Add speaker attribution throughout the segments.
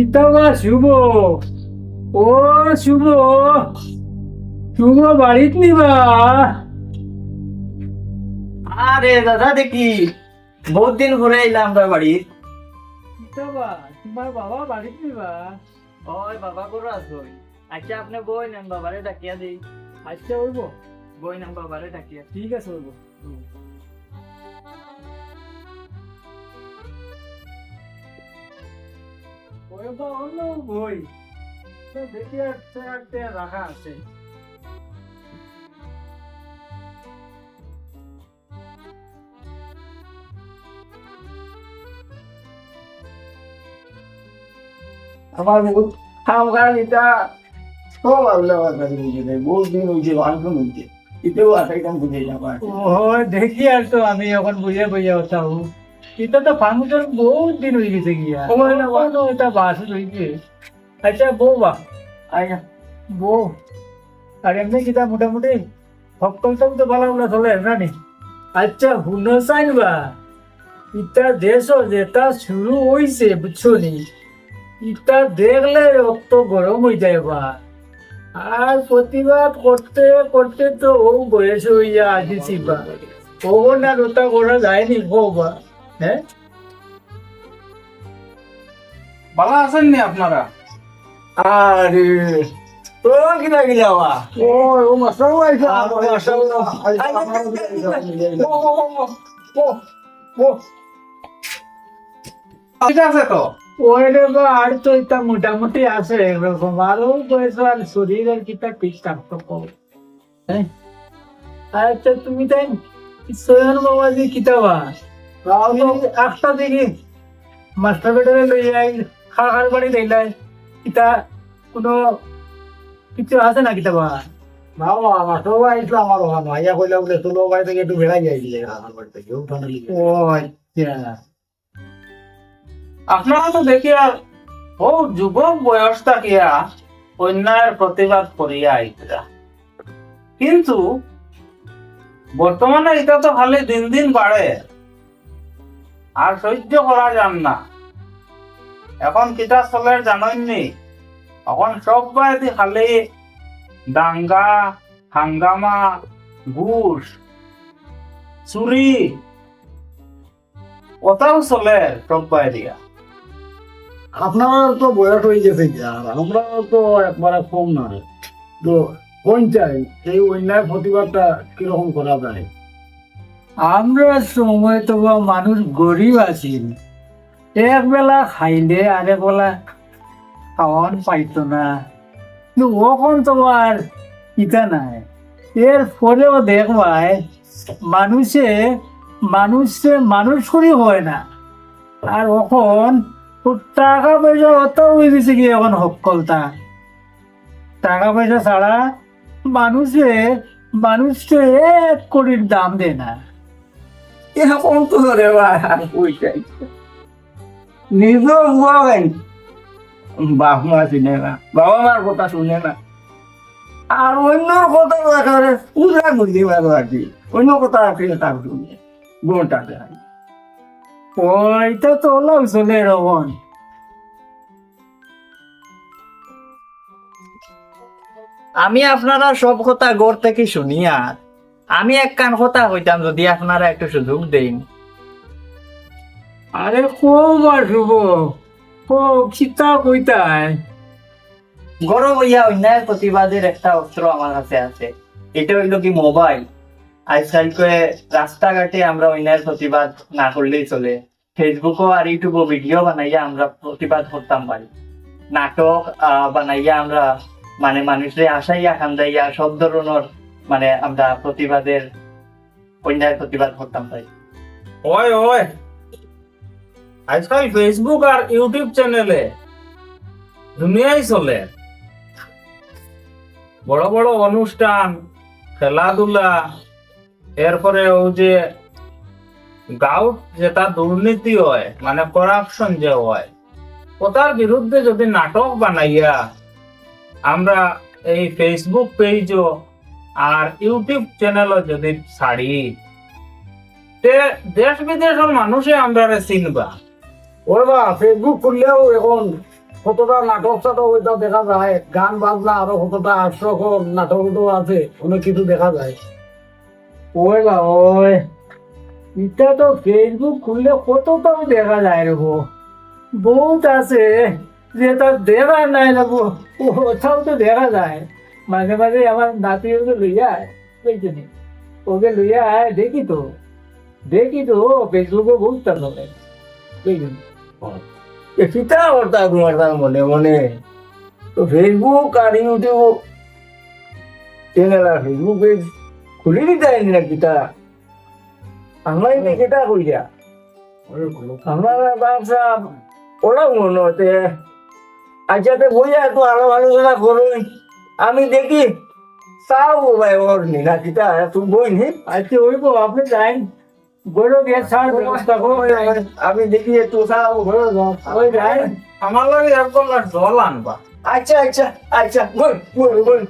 Speaker 1: ইতাবা শুভ। ও শুভ। শুভ বাড়িত নিবা।
Speaker 2: আরে দাদা দেখি বহুত দিন ঘুরে এলাম আমরা বাড়ির
Speaker 1: ইতাবা তোমার বাবা বাড়িত নিবা।
Speaker 2: ওই বাবা করে আসবই আচ্ছা আপনি বই নেন বাবারে ডাকিয়া দিই।
Speaker 1: আচ্ছা হইব
Speaker 2: বই নেন বাবারে ডাকিয়া।
Speaker 1: ঠিক আছে হইব ওই বা অন্য বই। দেখি একটা একটা রাখা আছে।
Speaker 3: আমার বহুত আমার এটা সব আল্লাহ বহুত দিন হয়েছে অনেক হয়েছে এতেও আসাইতাম বুঝে যাবার
Speaker 1: দেখি আর তো আমি এখন বুঝে বুঝে ওঠাও এটা তো ফাংশন বহুত দিন হয়ে গেছে গিয়া।
Speaker 3: সময় না বা।
Speaker 1: এটা বাস হয়েছে আচ্ছা বউ বা।
Speaker 3: আচ্ছা
Speaker 1: বউ আর এমনি কিতা মোটামুটি? সকল সব তো ভালো ভালো চলে না নি? আচ্ছা হুনো চাইন বা। ইটা দেশ যেটা শুরু হইছে বুঝছ নি? ইটা দেখলে রক্ত গরম হয়ে যায় বা। আর প্রতিবাদ করতে করতে তো ও বয়স হইয়া আসিছি বা। ও না ওটা করা যায়নি বা? হ্যাঁ?
Speaker 4: ভালো আছেন নি আপনারা?
Speaker 3: আরে তো কিনা গিলা বা ও ও মাসাও আইসা মাসাও
Speaker 4: ঠিক আছে তো?
Speaker 1: ওরে বা আর তো এটা মোটামুটি আছে এরকম। আরও বয়স আর শরীর আর কিটা ঠিকঠাক তো কম হ্যাঁ? আচ্ছা তুমি তাই সোয়ান বাবা যে কিতাবা? একটা দেখি মাস্টার বেটারে লই যাই খার বাড়ি দিলাই কিতা কোনো কিছু আছে না কিতাবা
Speaker 3: বাবা? মাসাও আইসা আমার ওখানে আইয়া কইলা বলে তোলো বাড়ি থেকে একটু বেড়াই যাইছিলে আমার বাড়ি থেকে।
Speaker 1: ও আচ্ছা।
Speaker 4: আপনারা তো দেখি আর ও যুবক বয়স থাকিয়া অন্যায়ের প্রতিবাদ করিয়া আইতরা কিন্তু বর্তমানে এটা তো খালি দিন দিন বাড়ে। আর সহ্য করা যান না। এখন কিতা চলে জানেননি? এখন সব বাইদি খালি দাঙ্গা, হাঙ্গামা, ঘুষ, চুরি। ওটাও চলে সব বাইদিয়া
Speaker 3: আপনার তো বয়স হয়ে গেছে যা আমরা তো একবারে কম নয় তো, কোন চাই এই অন্যায় প্রতিবাদটা কীরকম করা যায়?
Speaker 1: আমরা সময় তো মানুষ গরিব আছিল এক বেলা খাইলে আরেক বেলা খাওয়ান পাইতো না। কিন্তু ওখন তোমার ইটা নাই। এর পরেও দেখবাই মানুষে মানুষে মানুষ করি হয় না। আর এখন ও টাকা পয়সা অত হয়ে কি এখন সকলতা টাকা পয়সা ছাড়া মানুষে, মানুষকে এক কোটির দাম দেয় না।
Speaker 3: এরকম তো রে ভাই আর কই নিজেও বুয়াবেন বাপ মা শুনে না, বাবা মার কথা শুনে না। আর কথা একেবারে পারো আর কি। অন্য কথা আছে তার শুনে
Speaker 1: ওইটা তো রবন
Speaker 2: আমি আপনারা সব কথা গড় থেকে শুনিয়া আমি এক কান কথা হইতাম যদি আপনারা একটু সুযোগ দেন।
Speaker 1: আরে খুব আসব কইতায়
Speaker 2: গরম হইয়া অন্যায়ের প্রতিবাদের একটা অস্ত্র আমার কাছে আছে। এটা হইল কি মোবাইল। আজকালকে রাস্তাঘাটে আমরা অন্যায়ের প্রতিবাদ না করলেই চলে। ফেসবুকও আর ইউটিউবও ভিডিও বানাইয়া আমরা প্রতিবাদ করতাম পারি নাটক আহ, বানাইয়া আমরা মানে মানুষের আশাইয়া খান্দাইয়া সব ধরনের মানে আমরা প্রতিবাদের অন্যায়ের প্রতিবাদ করতাম পারি
Speaker 4: ওই ওই। আজকাল ফেসবুক আর ইউটিউব চ্যানেলে দুনিয়াই চলে। বড় বড় অনুষ্ঠান, খেলাধুলা, এরপরে ও যে গাঁৱত যেটা দুর্নীতি হয় মানে করাপশন যে হয়, ওটার বিরুদ্ধে যদি নাটক বানাইয়া আমরা এই ফেসবুক পেজও আর ইউটিউব চ্যানেলও যদি ছাড়ি তে দেশ বিদেশের মানুষে আমরা চিনবা।
Speaker 3: ওর বা ফেসবুক খুললেও এখন কতটা নাটক সাটক ওইটা দেখা যায় গান বাজনা আরও কতটা হাস্যকর নাটক আছে অনেক কিছু দেখা যায়।
Speaker 1: ওই বা ওই এটা তো ফেসবুক খুললে কতটাও দেখা যায় রে গো। বহুত আছে যেটা দেখা নাই রে গো ওটাও তো দেখা যায়। মাঝে মাঝে আমার নাতি ওকে লইয়া বুঝছি ওকে লইয়া আয়, দেখি তো দেখি তো ফেসবুকে লোকে বুঝলি
Speaker 3: কিতা করতা তোমার তার মনে মনে। তো ফেসবুক আর ইউটিউব চ্যানেল আর ফেসবুক পেজ খুলে দিতে আইনি না কিতা আমরা এনে কিতা কইরা? আমরা ব্যবসা ওরা মনে হতে আচ্ছা তো বইয়া তো আরও আলোচনা করুন। আমি দেখি চাও ভাই ওর নি না তুই বই নি
Speaker 1: আচ্ছা ওই গো আপনি যাই। বড় গ্যাস ছাড় ব্যবস্থা করো
Speaker 3: আমি দেখি একটু চাও।
Speaker 1: ওই যাই।
Speaker 4: আমার লাগে এক গ্লাস জল আনবা।
Speaker 3: আচ্ছা আচ্ছা আচ্ছা বল বল বল।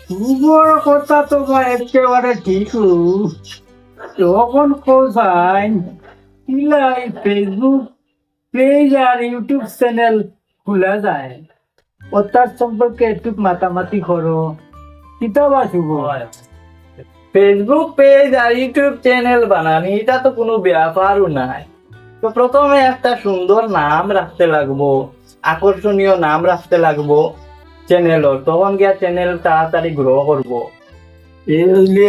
Speaker 1: তোমার কথা তো বা একেবারে ঠিক যখন কোথায় ইলাই ফেসবুক পেজ আর ইউটিউব চ্যানেল খোলা যায়। ও সম্পর্কে একটু মাতামাতি করো। কিতাবা শুভ
Speaker 2: ফেসবুক পেজ আর ইউটিউব চ্যানেল বানানি এটা তো কোনো ব্যাপারও নাই। তো প্রথমে একটা সুন্দর নাম রাখতে লাগবো আকর্ষণীয় নাম রাখতে লাগবো চ্যানেলর তখন গিয়া চ্যানেল তাড়াতাড়ি গ্রো করব।
Speaker 3: এই হইলে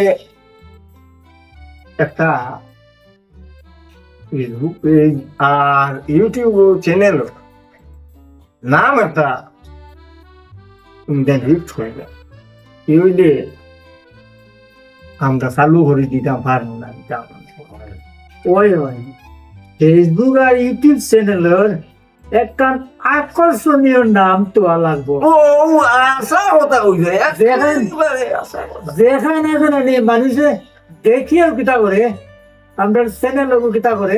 Speaker 3: একটা ফেসবুক পেজ আর ইউটিউব চ্যানেল নাম একটা হিট হয়ে যায় এই হইলে আমরা চালু করে দিতাম পারব না
Speaker 1: ওই ওই ফেসবুক আর ইউটিউব চ্যানেলের একটা আকর্ষণীয় নাম তো লাগবো। যেখানে যেখানে মানুষে দেখিও কিতা করে আমরা চ্যানেল কিতা করে।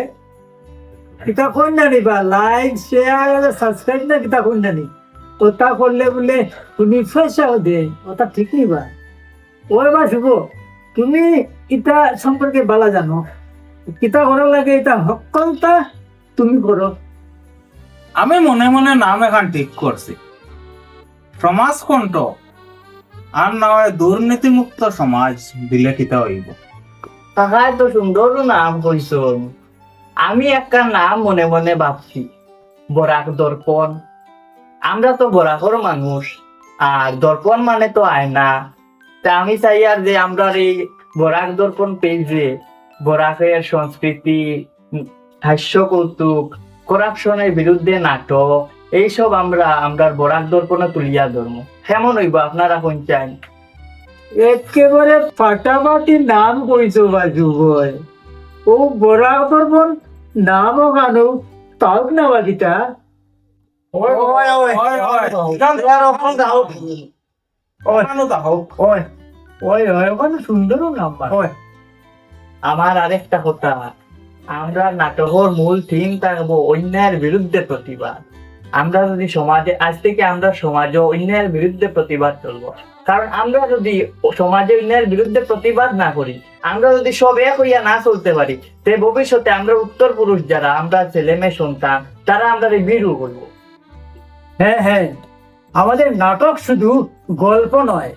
Speaker 1: কিতা কোন না নিবা লাইক শেয়ার সাবস্ক্রাইব না কিতা কোন না নি। ওটা করলে বলে তুমি পয়সাও দে ওটা ঠিক নিবা ওই বা শুভ তুমি ইটা সম্পর্কে বালা জানো কিতা করার লাগে এটা সকলটা তুমি করো।
Speaker 4: আমি মনে মনে নাম এখন ঠিক করছি। সমাজ কণ্ঠ আর না হয় দুর্নীতিমুক্ত সমাজ দিলে কিতা হইব।
Speaker 2: তাহাই তো সুন্দর নাম কইস আমি একটা নাম মনে মনে ভাবছি। বরাক দর্পণ আমরা তো বরাকর মানুষ, আর দর্পণ মানে তো আয়না। তা আমি চাই আর যে আমরা এই বরাক দর্পণ পেজে বরাকের সংস্কৃতি, হাস্য কৌতুক, করাপশনের বিরুদ্ধে নাটক, এইসব আমরা আমরা বরাক দর্পণে তুলিয়া ধর্ম কেমন হইব আপনারা কোন চান?
Speaker 1: একেবারে ফাটাফাটি নাম কইছো বাজু বই। ও বড়া করবন নামও গানো তাও না বাকিটা
Speaker 3: দাও ওই ওই
Speaker 1: ওই ওখানে সুন্দর নাম্বার।
Speaker 3: ওই
Speaker 2: আমার আরেকটা কথা। আমরা নাটকের মূল থিম থাকব অন্যায়ের বিরুদ্ধে প্রতিবাদ। আমরা যদি সমাজে আজ থেকে আমরা সমাজে অন্যায়ের বিরুদ্ধে প্রতিবাদ করব। কারণ আমরা যদি সমাজে অন্যায়ের বিরুদ্ধে প্রতিবাদ না করি আমরা যদি সব এক হইয়া না চলতে পারি তে ভবিষ্যতে আমরা উত্তর পুরুষ যারা আমরা ছেলে মেয়ে সন্তান তারা আমরা বিরু করব।
Speaker 1: হ্যাঁ হ্যাঁ। আমাদের নাটক শুধু গল্প নয়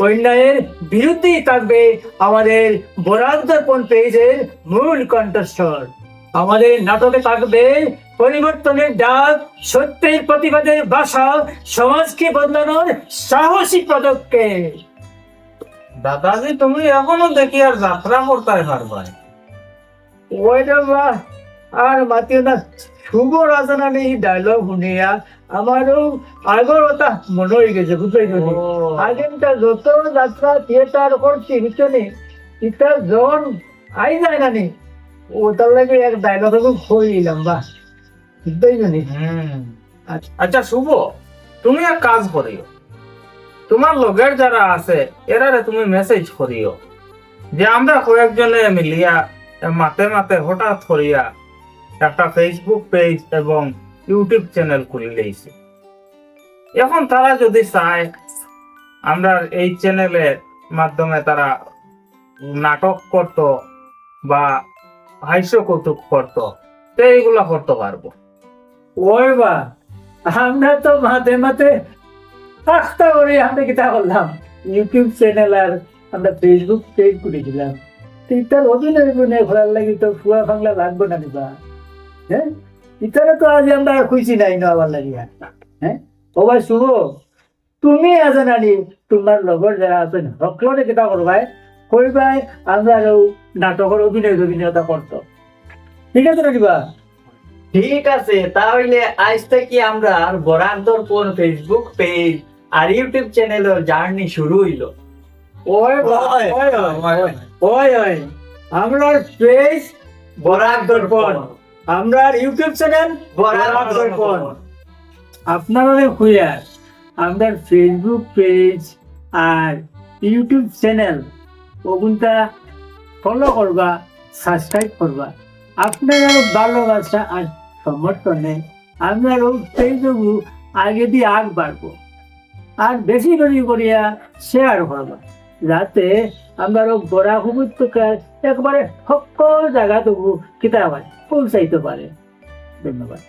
Speaker 1: অন্যায়ের বিরুদ্ধেই থাকবে আমাদের বরাক দর্পণ পেজের মূল কণ্ঠস্বর। আমাদের নাটকে থাকবে পরিবর্তনের ডাক সত্যের প্রতিবাদের ভাষা সমাজকে বদলানোর সাহসী পদক্ষেপ।
Speaker 4: দাদাজি তুমি এখনও দেখি আর যাত্রা করতে পারবা
Speaker 1: ওইটা বা আর মাতিও না। শুভ রাজনা নেই ডায়লগ শুনিয়া আমারও আগর ওটা মনে হয়ে গেছে বুঝতে আগেটা যত যাত্রা থিয়েটার করছি বুঝছনি ইটা জন আই যায় না নি ওটার লাগে এক ডায়লগ খই নিলাম বা বুঝতেই জানি
Speaker 4: আচ্ছা শুভ তুমি এক কাজ করিও। তোমার লগের যারা আছে এরারে তুমি মেসেজ করিও। যে আমরা কয়েকজনে মিলিয়া মাতে মাতে হঠাৎ করিয়া একটা ফেসবুক পেজ এবং ইউটিউব চ্যানেল খুলে দিয়েছি। এখন তারা যদি চায়, আমরা এই চ্যানেলের মাধ্যমে তারা নাটক করত বা হাস্য কৌতুক করত, তো এইগুলা করতে পারব।
Speaker 1: ওই বা, আমরা তো মাঝে মাঝে আস্তা করে আমরা কিতা করলাম ইউটিউব চ্যানেল আর আমরা ফেসবুক পেজ করেছিলাম ইতার অভিনয় অভিনয় করার লাগি তো ফুয়া ফাংলা লাগবে না নিবা হ্যাঁ? ইতারে তো আজ আমরা খুশি নাই না আবার লাগিয়া। হ্যাঁ ও ভাই শুনো তুমি আছে নানি তোমার লগর যারা আছেন সকলরে কিতা করবাই কইবাই আমরা নাটকের অভিনয় অভিনয়তা করতো ঠিক আছে নাকিবা
Speaker 2: ঠিক আছে তাহলে আজ থেকে আমরা বরান্তর কোন ফেসবুক পেজ আর ইউটিউব চ্যানেলের জার্নি শুরু হইল।
Speaker 1: ওই ওই ওই আমরা পেজ বরাক দর্পণ আমরা ইউটিউব চ্যানেল আপনারা খুঁজা আমরা ফেসবুক পেজ আর ইউটিউব চ্যানেল ওগুনটা ফলো করবা সাবস্ক্রাইব করবা। আপনারা ভালোবাসা আর সমর্থনে আমরা পেজ আগে দিয়ে আগ বাড়বো। আর বেশি বেশি করিয়া শেয়ার করবা। যাতে আমরা বরাক উপত্যকার একবারে সকল জায়গা তবু কিতাব পৌঁছাইতে পারে। ধন্যবাদ।